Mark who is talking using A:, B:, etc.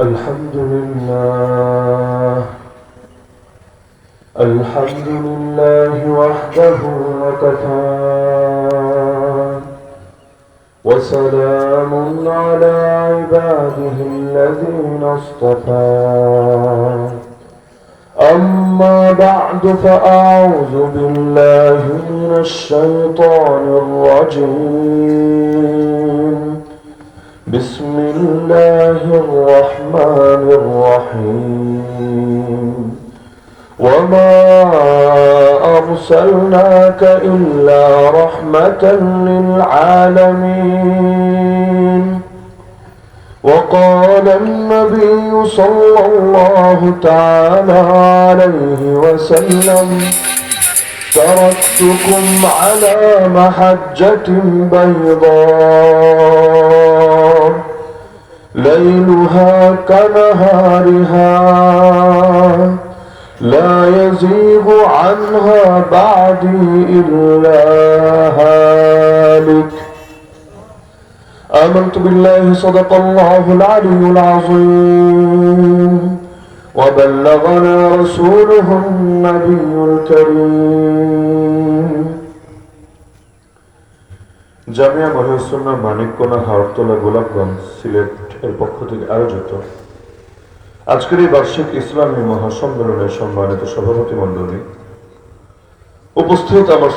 A: الحمد لله. الحمد لله وحده وكفى. وسلام على عباده الذين اصطفى. أما بعد فأعوذ بالله من الشيطان الرجيم. بسم الله الرحمن الرحيم. وما أرسلناك إلا رحمة للعالمين. وقال النبي صلى الله تعالى عليه وسلم تركتكم على محجة بيضاء. ليلها كنهارها لا يزيغ عنها بعدي إلا هالك. آمنت بالله صدق الله العلي العظيم وبلغنا رسوله النبي الكريم. জামিয়া মহাসন্না মানিককোনা হাওড়তলা গোলাপগঞ্জ, সিলেট এর পক্ষ থেকে আয়োজিত আজকের এই বার্ষিক ইসলামী মহাসম্মেলনের সম্মানিত সভাপতি মণ্ডলী উপস্থিত আমার